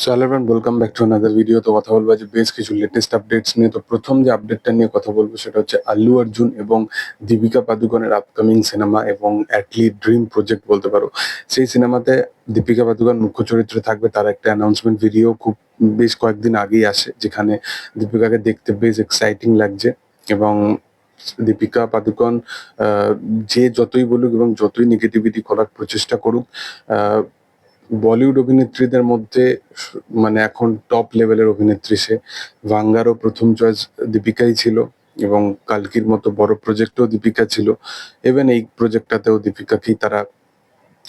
So hello welcome back to another video তো কথা বলব যে বেশ কিছু লেটেস্ট আপডেটস নিয়ে। তো প্রথম যে আপডেটটা নিয়ে কথা বলব সেটা হচ্ছে আল্লু অর্জুন এবং দীপিকা পাদুকনের আপকামিং সিনেমা এবং অ্যাটলি ড্রিম প্রজেক্ট বলতে পারো। সেই সিনেমাতে দীপিকা পাদুকন মুখ্য চরিত্রে থাকবে। তার একটা অ্যানাউন্সমেন্ট ভিডিও খুব বেশ কয়েকদিন আগেই আসে, যেখানে দীপিকাকে দেখতে বেশ এক্সাইটিং লাগছে এবং দীপিকা পাদুকন যে যতই বলুক এবং যতই নেগেটিভিটি করার প্রচেষ্টা করুক বলিউড অভিনেত্রীদের মধ্যে মানে এখন টপ লেভেলের অভিনেত্রী সে। ভাঙ্গারও প্রথম চয়েস দীপিকাই ছিল এবং কালকির মতো বড় প্রজেক্টও দীপিকা ছিল। ইভেন এই প্রজেক্টটাতেও দীপিকাকেই তারা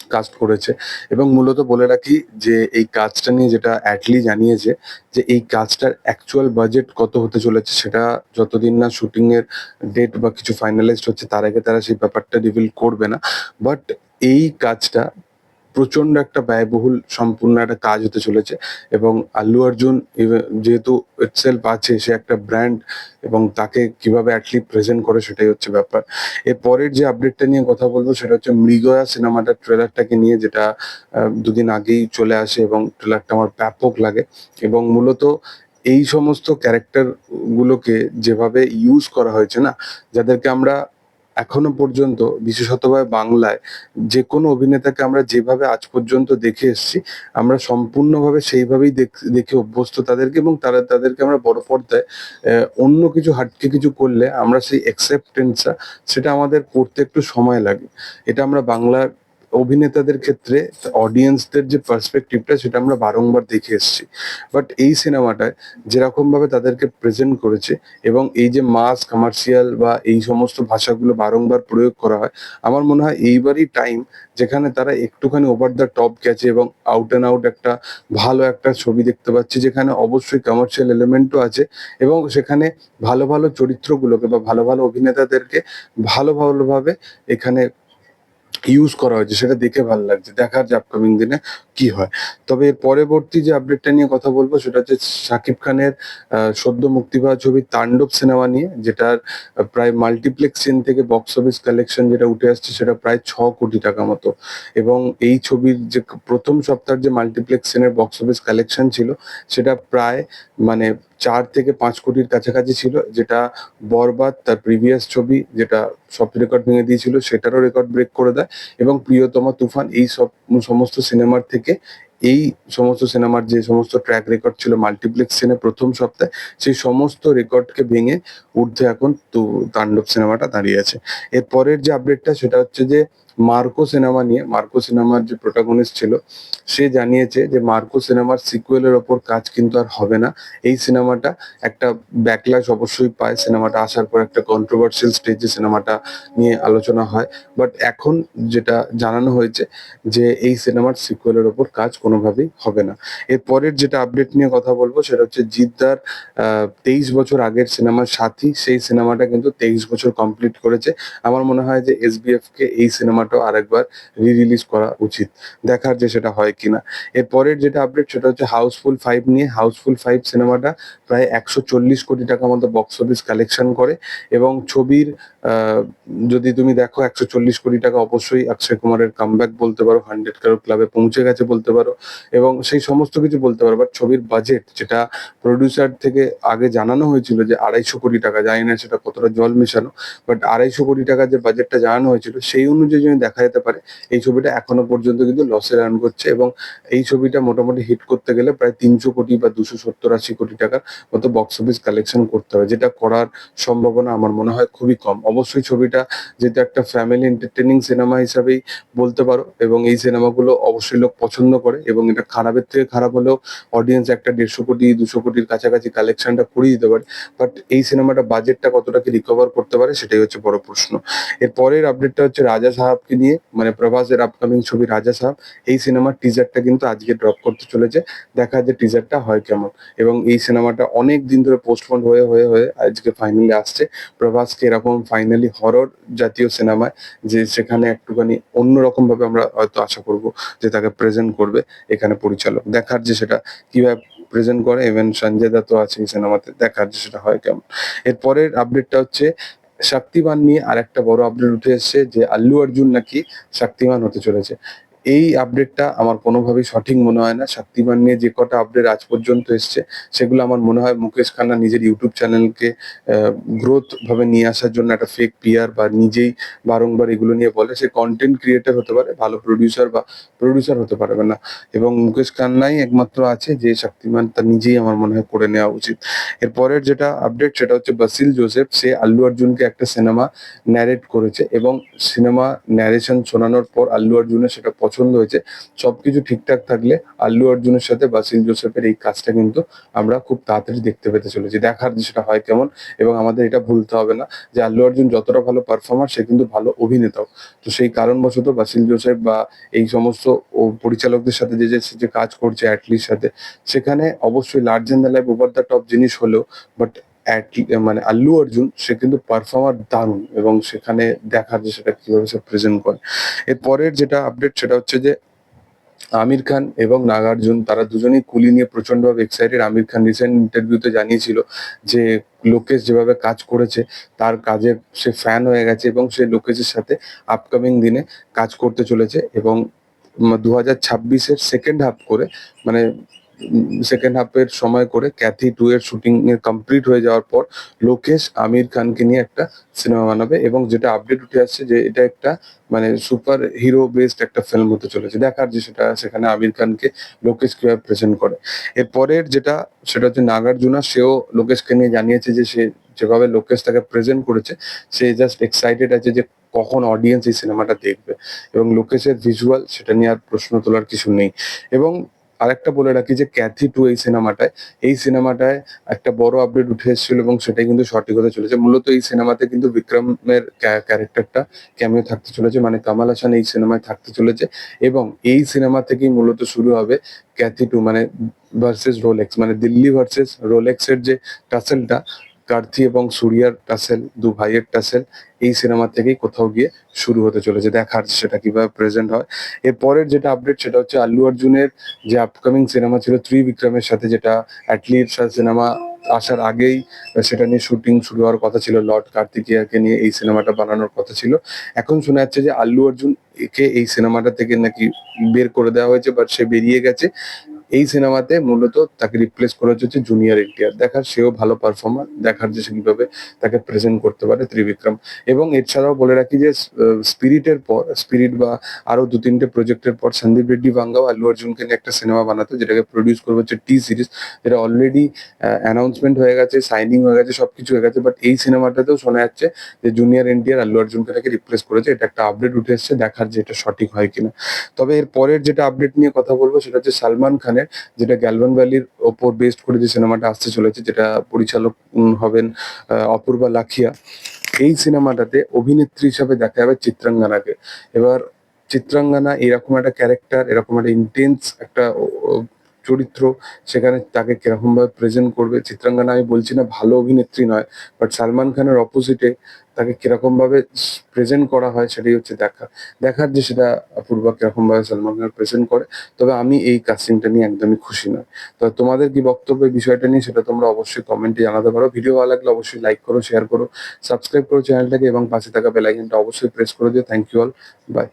কাস্ট করেছে। এবং মূলত বলে রাখি যে, এই কাজটা নিয়ে যেটা অ্যাটলি জানিয়েছে যে, এই কাজটার অ্যাকচুয়াল বাজেট কত হতে চলেছে সেটা যতদিন না শুটিং এর ডেট বা কিছু ফাইনালাইজড হচ্ছে, তার আগে তারা সেই ব্যাপারটা রিভিল করবে না। বাট এই কাজটা প্রচণ্ড একটা ব্যয়বহুল সম্পূর্ণ একটা কাজ হতে চলেছে এবং আল্লু অর্জুন যেহেতু ইটসেলফ আছে, সে একটা ব্র্যান্ড এবং তাকে কীভাবে অ্যাটলি প্রেজেন্ট করে সেটাই হচ্ছে ব্যাপার। এর পরের যে আপডেটটা নিয়ে কথা বলব সেটা হচ্ছে মৃগয়া সিনেমাটার ট্রেলারটাকে নিয়ে যেটা দুদিন আগেই চলে আসে এবং ট্রেলারটা আমার ব্যাপক লাগে এবং মূলত এই সমস্ত ক্যারেক্টার গুলোকে যেভাবে ইউজ করা হয়েছে না, যাদেরকে আমরা এখনও পর্যন্ত বিশেষতভাবে বাংলায় যে কোনো অভিনেতাকে আমরা যেভাবে আজ পর্যন্ত দেখে এসেছি, আমরা সম্পূর্ণভাবে সেইভাবেই দেখ- অভ্যস্ত তাদেরকে এবং তারা তাদেরকে আমরা বড় পর্দায় অন্য কিছু হাটকে কিছু করলে আমরা সেই অ্যাকসেপ্টেন্সটা সেটা আমাদের করতে একটু সময় লাগে। এটা আমরা বাংলার অভিনেতাদের ক্ষেত্রে অডিয়েন্সদের যে পার্সপেক্টিভটা সেটা আমরা বারংবার দেখে এসেছি। বাট এই সিনেমাটায় যেরকম ভাবে তাদেরকে প্রেজেন্ট করেছে এবং এই যে মাস কমার্শিয়াল বা এই সমস্ত ভাষাগুলো বারংবার প্রয়োগ করা হয়, আমার মনে হয় এইবারই টাইম যেখানে তারা একটুখানি ওভার দ্য টপ গেছে এবং আউট অ্যান্ড আউট একটা ভালো একটা ছবি দেখতে পাচ্ছি, যেখানে অবশ্যই কমার্শিয়াল এলিমেন্টও আছে এবং সেখানে ভালো ভালো চরিত্রগুলোকে বা ভালো ভালো অভিনেতাদেরকে ভালো ভালোভাবে এখানে ইউজ করা হয়েছে, সেটা দেখে ভালো লাগছে। দেখার যে আপকামিং দিনে কি হয়। তবে এর পরবর্তী যে আপডেটটা নিয়ে কথা বলব, সেটা হচ্ছে শাকিব খানের সদ্য মুক্তি পাওয়া ছবি তাণ্ডব সিনেমা নিয়ে, যেটার প্রায় মাল্টিপ্লেক্স চেন থেকে বক্স অফিস কালেকশন যেটা উঠে আসছে, সেটা প্রায় ছ কোটি টাকা মতো। এবং এই ছবির যে প্রথম সপ্তাহের যে মাল্টিপ্লেক্স চেনের বক্স অফিস কালেকশন ছিল, সেটা প্রায় মানে চার থেকে পাঁচ কোটির কাছাকাছি ছিল, যেটা বরবাদ, তার প্রিভিয়াস ছবি যেটা সব রেকর্ড ভেঙে দিয়েছিল, সেটারও রেকর্ড ব্রেক করে দেয়। এবং প্রিয়তমা তুফান এই সব সমস্ত সিনেমার থেকে এই সমস্ত সিনেমার যে সমস্ত ট্র্যাক রেকর্ড ছিল মাল্টিপ্লেক্স সিনে প্রথম সপ্তাহে, সেই সমস্ত রেকর্ডকে ভেঙে ঊর্ধ্বে এখন তো তাণ্ডব সিনেমাটা দাঁড়িয়ে আছে। এর পরের যে আপডেটটা সেটা হচ্ছে যে মার্কো সিনেমা নিয়ে, মার্কো সিনেমার যে প্রোটাগনিস্ট ছিল, সে জানিয়েছে যে মার্কো সিনেমার সিকুয়েলের ওপর কাজ কিন্তু আর হবে না। এই সিনেমাটা একটা ব্যাকলাশ অবশ্যই পায়। সিনেমাটা আসার পর একটা কন্ট্রোভার্সিয়াল স্টেজে সিনেমাটা নিয়ে আলোচনা হয়। বাট এখন যেটা জানানো হয়েছে যে এই সিনেমার সিকুয়েলের ওপর কাজ কোনোভাবেই হবে না। এর পরের যেটা আপডেট নিয়ে কথা বলব সেটা হচ্ছে জিদ্দার তেইশ বছর আগের সিনেমার সাথী, সেই সিনেমাটা কিন্তু তেইশ বছর কমপ্লিট করেছে। আমার মনে হয় যে এসবিএফ কে এই সিনেমাটাও আরেকবার রি রিলিজ করা উচিত, দেখার যে সেটা হয় কিনা। এর পরের যেটা আপডেট সেটা হচ্ছে হাউসফুল ফাইভ নিয়ে। হাউসফুল ফাইভ সিনেমাটা প্রায় একশো চল্লিশ কোটি টাকা মতো বক্স অফিস কালেকশন করে এবং ছবির যদি তুমি দেখো একশো চল্লিশ কোটি টাকা অবশ্যই অক্ষয় কুমারের কামব্যাক বলতে পারো হান্ড্রেড কারোর ক্লাবে পৌঁছে গেছে বলতে পারো। এবং সেই সমস্ত কিছু বলতে পারো বাট ছবির বাজেট যেটা প্রডিউসার থেকে আগে জানানো হয়েছিল যে আড়াইশো কোটি টাকা, জানি না সেটা কতটা জল মেশানো বাট আড়াইশো কোটি টাকার যে বাজেটটা জানানো হয়েছিল, সেই অনুযায়ী যদি দেখা যেতে পারে, এই ছবিটা এখনও পর্যন্ত কিন্তু লসে রান করছে এবং এই ছবিটা মোটামুটি হিট করতে গেলে প্রায় তিনশো কোটি বা দুশো সত্তর আশি কোটি টাকার মতো বক্স অফিস কালেকশন করতে হবে, যেটা করার সম্ভাবনা আমার মনে হয় খুবই কম। অবশ্যই ছবিটা যেটা একটা ফ্যামিলি এন্টারটেনিং সিনেমা হিসাবেই বলতে পারো এবং এই সিনেমাগুলো অবশ্যই লোক পছন্দ করে এবং এটা খারাপের থেকে খারাপ হলেও অডিয়েন্স একটা দেড়শো কোটি, দুশো কোটির কাছাকাছি কালেকশনটা করিয়ে দিতে পারে। বাট এই সিনেমাটা বাজেটটা কতটা কি রিকভার করতে পারে সেটাই হচ্ছে বড় প্রশ্ন। এর পরের আপডেটটা হচ্ছে রাজা সাহাবকে নিয়ে মানে প্রভাসের আপকামিং ছবি রাজা সাহাব। এই সিনেমার টিজারটা কিন্তু আজকে ড্রপ করতে চলেছে। দেখা যে টিজারটা হয় কেমন। এবং এই সিনেমাটা অনেক দিন ধরে পোস্টপন্ড হয়ে হয়ে হয়ে আজকে ফাইনালি আসছে। প্রভাসকে এরকম ফাইনালি হরর জাতীয় সিনেমায় যে সেখানে একটুখানি অন্যরকম ভাবে আমরা হয়তো আশা করব যে তাকে প্রেজেন্ট করবে। এখানে পরিচালক দেখার যে সেটা কীভাবে প্রেজেন্ট করে ইভেন সঞ্জয় দত্ত আছে এই সিনেমাতে, দেখার যে সেটা হয় কেমন। এরপরের আপডেটটা হচ্ছে শক্তিমান নিয়ে আরেকটা বড় আপডেট উঠে এসছে যে আল্লু অর্জুন নাকি শক্তিমান হতে চলেছে। এই আপডেটটা আমার কোনোভাবেই সঠিক মনে হয় না। শক্তিমান নিয়ে যে কটা আপডেট আজ পর্যন্ত এসছে, সেগুলো আমার মনে হয় মুকেশ খান্না নিজের ইউটিউব চ্যানেলকে গ্রোথ ভাবে নিয়ে আসার জন্য একটা ফেক পিয়ার বা নিজেই বারংবার এগুলো নিয়ে বলে। সে কন্টেন্ট ক্রিয়েটর হতে পারে, ভালো প্রডিউসার বা প্রডিউসার হতে পারবে না। এবং মুকেশ খান্নাই একমাত্র আছে যে শক্তিমান তার নিজেই আমার মনে হয় করে নেওয়া উচিত। এরপরের যেটা আপডেট সেটা হচ্ছে বাসিল জোসেফ। সে আল্লু অর্জুনকে একটা সিনেমা ন্যারেট করেছে এবং সিনেমা ন্যারেশন শোনানোর পর আল্লু অর্জুনের সেটা পছন্দ হয়েছে, সবকিছু ঠিকঠাক থাকলে আল্লু অর্জুনের সাথে বাসিল জোসেফের এই কাজটা কিন্তু আমরা খুব তাড়াতাড়ি দেখতে পেতে চলেছি। দেখার যে সেটা হয় কেমন এবং আমাদের এটা ভুলতে হবে না যে আল্লু অর্জুন যতটা ভালো পারফর্মার সে কিন্তু ভালো অভিনেতাও তো সেই কারণবশত বাসিল জোসেফ বা এই সমস্ত পরিচালকদের সাথে যে যে কাজ করছে অ্যাটলির সাথে, সেখানে অবশ্যই large the life over the top জিনিস হলেও বাট মানে আল্লু অর্জুন, সে কিন্তু পারফর্মার দারুণ এবং সেখানে দেখার যে সেটা কীভাবে সে প্রেজেন্ট করে। এরপরের যেটা আপডেট সেটা হচ্ছে যে আমির খান এবং নাগার্জুন, তারা দুজনেই কুলি নিয়ে প্রচন্ডভাবে এক্সাইটেড আমির খান রিসেন্ট ইন্টারভিউতে জানিয়েছিল যে লোকেশ যেভাবে কাজ করেছে, তার কাজের সে ফ্যান হয়ে গেছে এবং সে লোকেশের সাথে আপকামিং দিনে কাজ করতে চলেছে এবং দু হাজার ছাব্বিশের সেকেন্ড হাফ করে মানে সেকেন্ড হাফের সময় করে ক্যাথি টু এর শুটিং এর কমপ্লিট হয়ে যাওয়ার পর লোকেশ আমির খানকে নিয়ে একটা সিনেমা বানাবে এবং যেটা আপডেট উঠে আসছে যে এটা একটা মানে সুপার হিরো বেসড একটা ফিল্ম হতে চলেছে। দেখার যে সেটা সেখানে আমির খানকে লোকেশ কীভাবে প্রেজেন্ট করে। এরপরের যেটা সেটা হচ্ছে নাগার্জুনা, সেও লোকেশকে নিয়ে জানিয়েছে যে সে যেভাবে লোকেশ তাকে প্রেজেন্ট করেছে, সে জাস্ট এক্সাইটেড আছে যে কখন অডিয়েন্স এই সিনেমাটা দেখবে। এবং লোকেশের ভিজুয়াল সেটা নিয়ে আর প্রশ্ন তোলার কিছু নেই। এবং আরেকটা বলে রাখি যে ক্যাথি টু এই সিনেমাটায় এই সিনেমাটায় একটা বড় আপডেট উঠে এসেছিল এবং সেটাই কিন্তু সঠিক হতে চলেছে। মূলত এই সিনেমাতে কিন্তু বিক্রমের ক্যারেক্টারটা ক্যামিও থাকতে চলেছে মানে কামাল হাসান এই সিনেমায় থাকতে চলেছে এবং এই সিনেমা থেকেই মূলত শুরু হবে ক্যাথি টু মানে ভার্সেস রোলেক্স মানে দিল্লি ভার্সেস রোলেক্সের যে টাসেলটা কার্থি এবং সুরিয়ার টাসেল, দু ভাইয়ের টাসেল, এই সিনেমা থেকেই কোথাও গিয়ে শুরু হতে চলেছে। দেখার সেটা কীভাবে প্রেজেন্ট হয়। এরপরের যেটা আপডেট সেটা হচ্ছে আল্লু অর্জুনের যে আপকামিং সিনেমা ছিল ত্রিবিক্রমের সাথে, যেটা অ্যাটলির সিনেমা আসার আগেই সেটা নিয়ে শুটিং শুরু হওয়ার কথা ছিল। লর্ড কার্তিকিয়াকে নিয়ে এই সিনেমাটা বানানোর কথা ছিল। এখন শোনা যাচ্ছে যে আল্লু অর্জুন কে এই সিনেমাটা থেকে নাকি বের করে দেওয়া হয়েছে বাট সে বেরিয়ে গেছে। এই সিনেমাতে মূলত তাকে রিপ্লেস করা হচ্ছে জুনিয়র এনটিআর দেখার সেও ভালো পারফর্মার দেখার যে কীভাবে তাকে প্রেজেন্ট করতে পারে ত্রিবিক্রম। এবং এছাড়াও বলে রাখি যে স্পিরিটের পর স্পিরিট বা আরও দু তিনটে প্রজেক্টের পর সন্দীপ রেড্ডি বাঙ্গাও আল্লু অর্জুনকে নিয়ে একটা সিনেমা বানাতো, যেটাকে প্রডিউস করবে হচ্ছে টি সিরিজ যেটা অলরেডি অ্যানাউন্সমেন্ট হয়ে গেছে সাইনিং হয়ে গেছে, সবকিছু হয়ে গেছে বাট এই সিনেমাটাতেও শোনা যাচ্ছে যে জুনিয়র এনটিআর আল্লু অর্জুনকে তাকে রিপ্লেস করেছে। এটা একটা আপডেট উঠে এসছে, দেখার যে এটা সঠিক হয় কিনা। তবে এর পরের যেটা আপডেট নিয়ে কথা বলব, সেটা হচ্ছে সালমান খানের যেটা গ্যালবন ভ্যালির ওপর বেস্ট করে যে সিনেমাটা আসতে চলেছে, যেটা পরিচালক হবেন অপূর্বা লাখিয়া, এই সিনেমাটাতে অভিনেত্রী হিসাবে দেখা যাবে চিত্রাঙ্গনাকে। এবার, চিত্রাঙ্গনা এরকম একটা ক্যারেক্টার এরকম একটা ইন্টেন্স একটা চরিত্র, সেখানে তাকে কীরকম ভাবে প্রেজেন্ট করবে, চিত্রাঙ্গনা আমি বলছি না ভালো অভিনেত্রী নয় বাট সালমান খানের অপোজিটে তাকে কীরকম ভাবে প্রেজেন্ট করা হয় সেটাই হচ্ছে দেখা। দেখার যে সেটা অপূর্বা কীরকম ভাবে সালমান খান প্রেজেন্ট করে, তবে আমি এই কাস্টিংটা নিয়ে একদমই খুশি নয় তো তোমাদের কি বক্তব্য বিষয়টা নিয়ে সেটা তোমরা অবশ্যই কমেন্টে জানাতে পারো। ভিডিও ভালো লাগলে অবশ্যই লাইক করো শেয়ার করো সাবস্ক্রাইব করো চ্যানেলটাকে এবং পাশে থাকা বেল আইকনটা অবশ্যই প্রেস করে দিও। Thank you all by